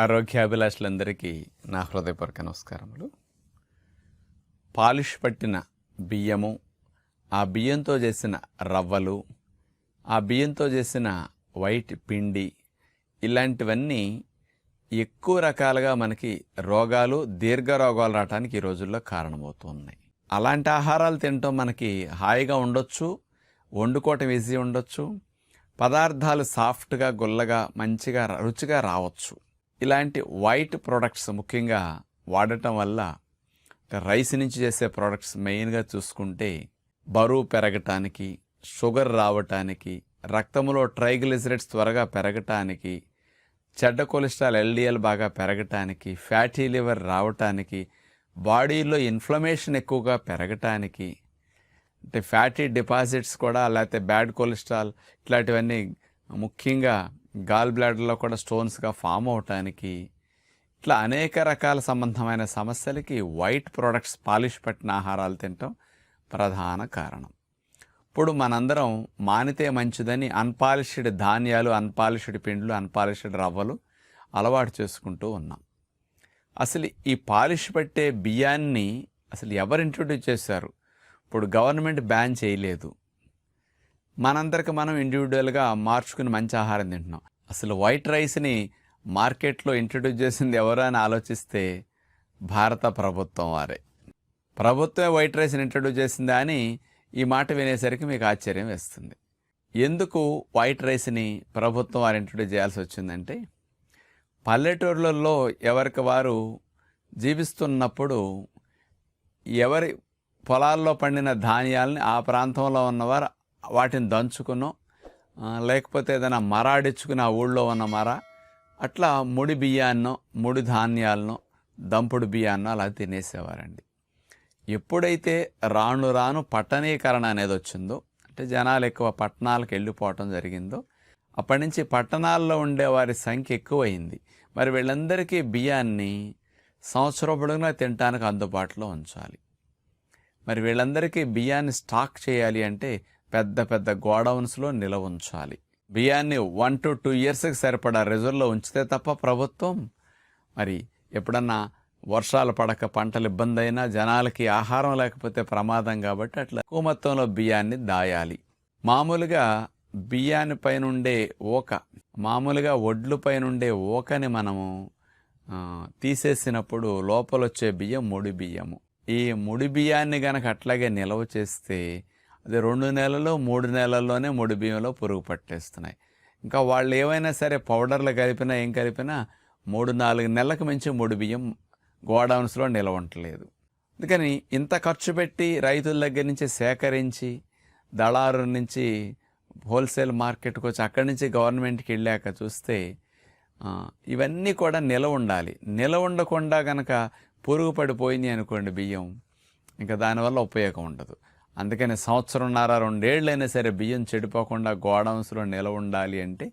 ఆరోగ్యాభిలాషులందరికీ నా హృదయపూర్వక నమస్కారములు. పాలిష్ పట్టిన బియ్యము ఆ బియ్యంతో చేసిన రవ్వలు ఆ బియ్యంతో చేసిన వైట్ పిండి ఇలాంటివన్నీ ఎక్కువ రకాలుగా మనకి రోగాలు దీర్ఘ రోగాలు రావడానికి ఈ రోజుల్లో కారణమవుతున్నాయి. అలాంటి ఆహారాలు తినటం మనకి హాయిగా ఉండొచ్చు వండుకోవటం ఈజీ ఉండొచ్చు పదార్థాలు సాఫ్ట్గా గుల్లగా మంచిగా రుచిగా రావచ్చు. ఇలాంటి వైట్ ప్రొడక్ట్స్ ముఖ్యంగా వాడటం వల్ల రైస్ నుంచి చేసే ప్రోడక్ట్స్ మెయిన్గా చూసుకుంటే బరువు పెరగటానికి షుగర్ రావటానికి రక్తంలో ట్రైగ్లిజరెట్స్ త్వరగా పెరగటానికి చెడ్డ కొలెస్ట్రాల్ ఎల్డిఎల్ బాగా పెరగటానికి ఫ్యాటీ లివర్ రావటానికి బాడీలో ఇన్ఫ్లమేషన్ ఎక్కువగా పెరగటానికి అంటే ఫ్యాటీ డిపాజిట్స్ కూడా లేకపోతే బ్యాడ్ కొలెస్ట్రాల్ ఇట్లాంటివన్నీ ముఖ్యంగా గాల్ బ్లాడర్లో కూడా స్టోన్స్గా ఫామ్ అవటానికి ఇట్లా అనేక రకాల సంబంధమైన సమస్యలకి వైట్ ప్రొడక్ట్స్ పాలిష్ పట్టిన ఆహారాలు తినటం ప్రధాన కారణం. ఇప్పుడు మనందరం మానితే మంచిదని అన్పాలిష్డ్ ధాన్యాలు అన్పాలిష్డ్ పిండ్లు అన్పాలిష్డ్ రవ్వలు అలవాటు చేసుకుంటూ ఉన్నాం. అసలు ఈ పాలిష్ పట్టే బియ్యాన్ని అసలు ఎవరు ఇంట్రొడ్యూస్ చేశారు? ఇప్పుడు గవర్నమెంట్ బ్యాన్ చేయలేదు. మనందరికి మనం ఇండివిజువల్గా మార్చుకుని మంచి ఆహారం తింటున్నాం. అసలు వైట్ రైస్ని మార్కెట్లో ఇంట్రడ్యూస్ చేసింది ఎవరు అని ఆలోచిస్తే భారత ప్రభుత్వం వారే. ప్రభుత్వమే వైట్ రైస్ని ఇంట్రడ్యూస్ చేసిందా అని ఈ మాట వినేసరికి మీకు ఆశ్చర్యం వేస్తుంది. ఎందుకు వైట్ రైస్ని ప్రభుత్వం వారు ఇంట్రడ్యూస్ చేయాల్సి వచ్చిందంటే పల్లెటూర్లలో ఎవరికి వారు జీవిస్తున్నప్పుడు ఎవరి పొలాల్లో పండిన ధాన్యాలని ఆ ప్రాంతంలో ఉన్నవారు వాటిని దంచుకునో లేకపోతే ఏదైనా మరాడిచ్చుకుని ఆ ఊళ్ళో ఉన్న మర అట్లా ముడి బియ్యాన్నో ముడి ధాన్యాలను దంపుడు బియ్యాన్నో అలా తినేసేవారండి. ఎప్పుడైతే రాను రాను పట్టణీకరణ అనేది వచ్చిందో అంటే జనాలు ఎక్కువ పట్టణాలకు వెళ్ళిపోవటం జరిగిందో అప్పటి నుంచి పట్టణాల్లో ఉండే వారి సంఖ్య ఎక్కువైంది. మరి వీళ్ళందరికీ బియ్యాన్ని సంవత్సరం పొడుగునా తినడానికి అందుబాటులో ఉంచాలి. మరి వీళ్ళందరికీ బియ్యాన్ని స్టాక్ చేయాలి అంటే పెద్ద పెద్ద గోడౌన్స్లో నిలవ ఉంచాలి బియ్యాన్ని వన్ టు టూ ఇయర్స్కి సరిపడా రిజర్వ్లో ఉంచితే తప్ప ప్రభుత్వం మరి ఎప్పుడన్నా వర్షాలు పడక పంటలు ఇబ్బంది అయినా జనాలకి ఆహారం లేకపోతే ప్రమాదం కాబట్టి అట్లా కుమత్వంలో బియ్యాన్ని దాయాలి. మామూలుగా బియ్యాన్ని పైన ఉండే ఓక మామూలుగా ఒడ్లు పైన ఉండే ఓకని మనము తీసేసినప్పుడు లోపల వచ్చే బియ్యం ముడి బియ్యము. ఈ ముడి బియ్యాన్ని గనక అట్లాగే నిల్వ చేస్తే అది రెండు నెలలు మూడు నెలల్లోనే ముడి బియ్యంలో పురుగు పట్టేస్తున్నాయి. ఇంకా వాళ్ళు ఏవైనా సరే పౌడర్లు కలిపినా ఏం కలిపినా మూడు నాలుగు నెలలకు మించి ముడి బియ్యం గోడౌన్స్లో నిల్వ ఉండలేదు. అందుకని ఇంత ఖర్చు పెట్టి రైతుల దగ్గర నుంచి సేకరించి దళారు నుంచి హోల్సేల్ మార్కెట్కి వచ్చి అక్కడి నుంచి గవర్నమెంట్కి వెళ్ళాక చూస్తే ఇవన్నీ కూడా నిలవ ఉండాలి. నిలవ ఉండకుండా కనుక పురుగు పడిపోయింది అనుకోండి బియ్యం ఇంకా దానివల్ల ఉపయోగం ఉండదు. అందుకని సంవత్సరంన్నర రెండేళ్ళైనా సరే బియ్యం చెడిపోకుండా గోడౌన్స్లో నిలవ ఉండాలి అంటే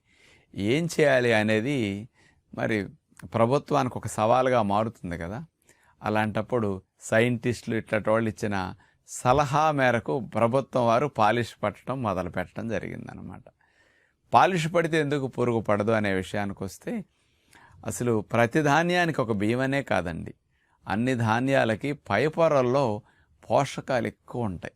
ఏం చేయాలి అనేది మరి ప్రభుత్వానికి ఒక సవాలుగా మారుతుంది కదా. అలాంటప్పుడు సైంటిస్టులు ఇట్లాంటి వాళ్ళు ఇచ్చిన సలహా మేరకు ప్రభుత్వం వారు పాలిష్ పట్టడం మొదలు పెట్టడం జరిగిందనమాట పాలిష్ పడితే ఎందుకు పురుగు పడదు అనే విషయానికి వస్తే అసలు ప్రతి ధాన్యానికి ఒక బియ్యమనే కాదండి. అన్ని ధాన్యాలకి పై పొరల్లో పోషకాలు ఎక్కువ ఉంటాయి.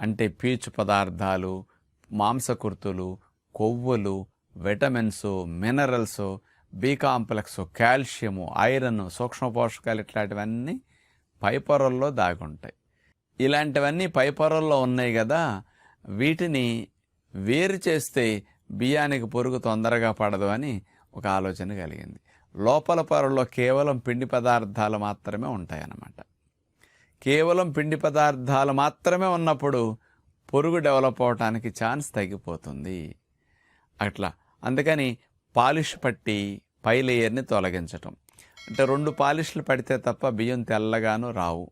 అంటే పీచు పదార్థాలు మాంసకృతులు కొవ్వులు vitamins minerals B complex calcium iron సూక్ష్మ పోషకాలు ఇట్లాంటివన్నీ పై పొరల్లో దాగుంటాయి. ఇలాంటివన్నీ పై పొరల్లో ఉన్నాయి కదా వీటిని వేరు చేస్తే బియ్యానికి పొరుగు తొందరగా పడదు అని ఒక ఆలోచన కలిగింది. లోపల పొరల్లో కేవలం పిండి పదార్థాలు మాత్రమే ఉంటాయన్నమాట. కేవలం పిండి పదార్థాలు మాత్రమే ఉన్నప్పుడు పొరుగు డెవలప్ అవటానికి ఛాన్స్ తగ్గిపోతుంది. అట్లా. అందుకని పాలిష్ పట్టి పై లేయర్ని తొలగించటం. అంటే రెండు పాలిష్లు పడితే తప్ప బియ్యం తెల్లగాను రావు.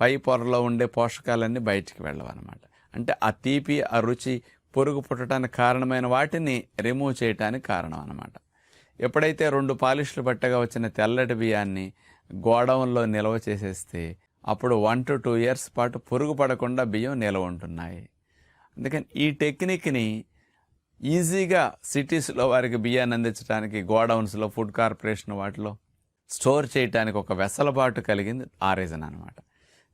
పై పొరలో ఉండే పోషకాలన్నీ బయటికి వెళ్ళవన్నమాట. అంటే ఆ తీపి ఆ రుచి పొరుగు పుట్టడానికి కారణమైన వాటిని రిమూవ్ చేయటానికి కారణం అనమాట ఎప్పుడైతే రెండు పాలిష్లు పట్టగా వచ్చిన తెల్లటి బియ్యాన్ని గోడౌన్లో నిల్వ చేసేస్తే అప్పుడు వన్ టు టూ ఇయర్స్ పాటు పురుగు పడకుండా బియ్యం నిల్వ ఉంటున్నాయి. అందుకని ఈ టెక్నిక్ని ఈజీగా సిటీస్లో వారికి బియ్యాన్ని అందించడానికి గోడౌన్స్లో ఫుడ్ కార్పొరేషన్ వాటిలో స్టోర్ చేయడానికి ఒక వెసలుబాటు కలిగింది ఆ రీజన్ అనమాట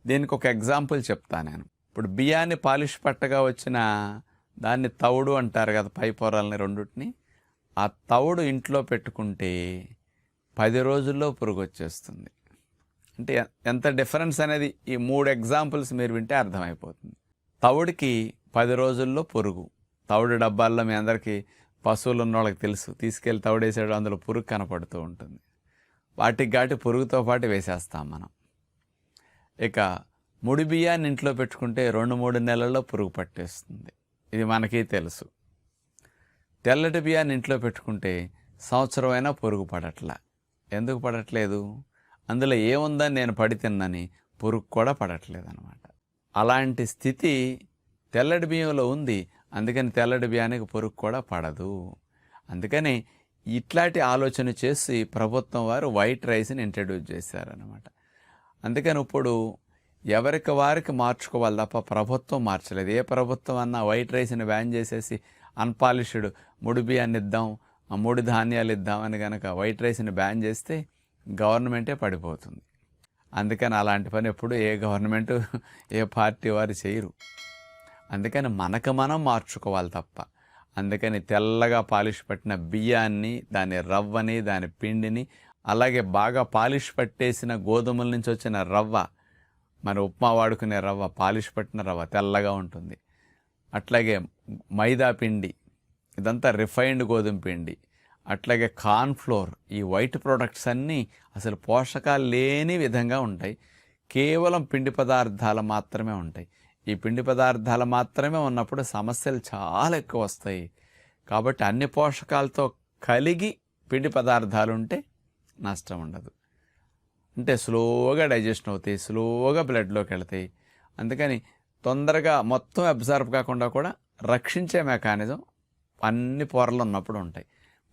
దీనికి ఒక ఎగ్జాంపుల్ చెప్తా నేను. ఇప్పుడు బియ్యాన్ని పాలిష్ పట్టగా వచ్చిన దాన్ని తవుడు అంటారు కదా పై పొరల్ని రెండుటిని. ఆ తవుడు ఇంట్లో పెట్టుకుంటే పది రోజుల్లో పురుగు వచ్చేస్తుంది అంటే ఎంత డిఫరెన్స్ అనేది ఈ మూడు ఎగ్జాంపుల్స్ మీరు వింటే అర్థమైపోతుంది. తవుడికి పది రోజుల్లో పురుగు. తవుడు డబ్బాల్లో మీ అందరికీ పశువులు ఉన్న వాళ్ళకి తెలుసు. తీసుకెళ్ళి తవుడేసాడు అందులో పురుగు కనపడుతూ ఉంటుంది. వాటికి గాటి పురుగుతో పాటు వేసేస్తాం మనం. ఇక ముడి బియ్యాన్ని ఇంట్లో పెట్టుకుంటే రెండు మూడు నెలల్లో పురుగు పట్టేస్తుంది. ఇది మనకి తెలుసు. తెల్లటి బియ్యాన్ని ఇంట్లో పెట్టుకుంటే సంవత్సరమైనా పురుగు పడట్లా. ఎందుకు పడట్లేదు? అందులో ఏముందని నేను పడి తిన్నని పురుగు కూడా పడట్లేదు అనమాట అలాంటి స్థితి తెల్లడి బియ్యంలో ఉంది. అందుకని తెల్లడి బియ్యానికి పురుగు కూడా పడదు. అందుకని ఇట్లాంటి ఆలోచన చేసి ప్రభుత్వం వారు వైట్ రైస్ని ఇంట్రడ్యూస్ చేశారనమాట అందుకని ఇప్పుడు ఎవరికి వారికి మార్చుకోవాలి తప్ప ప్రభుత్వం మార్చలేదు. ఏ ప్రభుత్వం అన్నా వైట్ రైస్ని బ్యాన్ చేసేసి అన్పాలిష్డ్ ముడి బియ్యాన్ని ఇద్దాం ఆ ముడి ధాన్యాలు ఇద్దాం అని కనుక వైట్ రైస్ని బ్యాన్ చేస్తే గవర్నమెంటే పడిపోతుంది. అందుకని అలాంటి పని ఎప్పుడు ఏ గవర్నమెంట్ ఏ పార్టీ వారు చేయరు. అందుకని మనకు మనం మార్చుకోవాలి తప్ప. అందుకని తెల్లగా పాలిష్ పట్టిన బియ్యాన్ని దాని రవ్వని దాని పిండిని అలాగే బాగా పాలిష్ పట్టేసిన గోధుమల నుంచి వచ్చిన రవ్వ మన ఉప్మా వాడుకునే రవ్వ పాలిష్ పట్టిన రవ్వ తెల్లగా ఉంటుంది. అట్లాగే మైదా పిండి ఇదంతా రిఫైన్డ్ గోధుమ పిండి. అట్లాగే కార్న్ ఫ్లోర్ ఈ వైట్ ప్రోడక్ట్స్ అన్నీ అసలు పోషకాలు లేని విధంగా ఉంటాయి. కేవలం పిండి పదార్థాలు మాత్రమే ఉంటాయి. ఈ పిండి పదార్థాలు మాత్రమే ఉన్నప్పుడు సమస్యలు చాలా ఎక్కువ వస్తాయి. కాబట్టి అన్ని పోషకాలతో కలిగి పిండి పదార్థాలు ఉంటే నష్టం ఉండదు. అంటే స్లోగా డైజెషన్ అవుతాయి స్లోగా బ్లడ్లోకి వెళ్తాయి. అందుకని తొందరగా మొత్తం అబ్జర్వ్ కాకుండా కూడా రక్షించే మెకానిజం అన్ని పొరలు ఉన్నప్పుడు ఉంటాయి.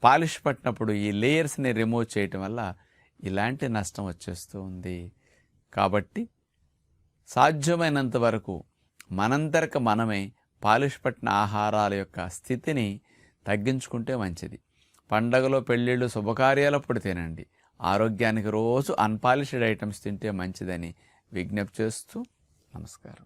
పాలిష్ పట్టినప్పుడు ఈ లేయర్స్ని రిమూవ్ చేయటం వల్ల ఇలాంటి నష్టం వచ్చేస్తూ ఉంది. కాబట్టి సాధ్యమైనంత వరకు మనంతరకు మనమే పాలిష్ పట్టిన ఆహారాల యొక్క స్థితిని తగ్గించుకుంటే మంచిది. పండగలో పెళ్ళిళ్ళు శుభకార్యాలప్పుడు తినండి. ఆరోగ్యానికి రోజు అన్పాలిష్డ్ ఐటమ్స్ తింటే మంచిదని విజ్ఞప్తి చేస్తూ నమస్కారం.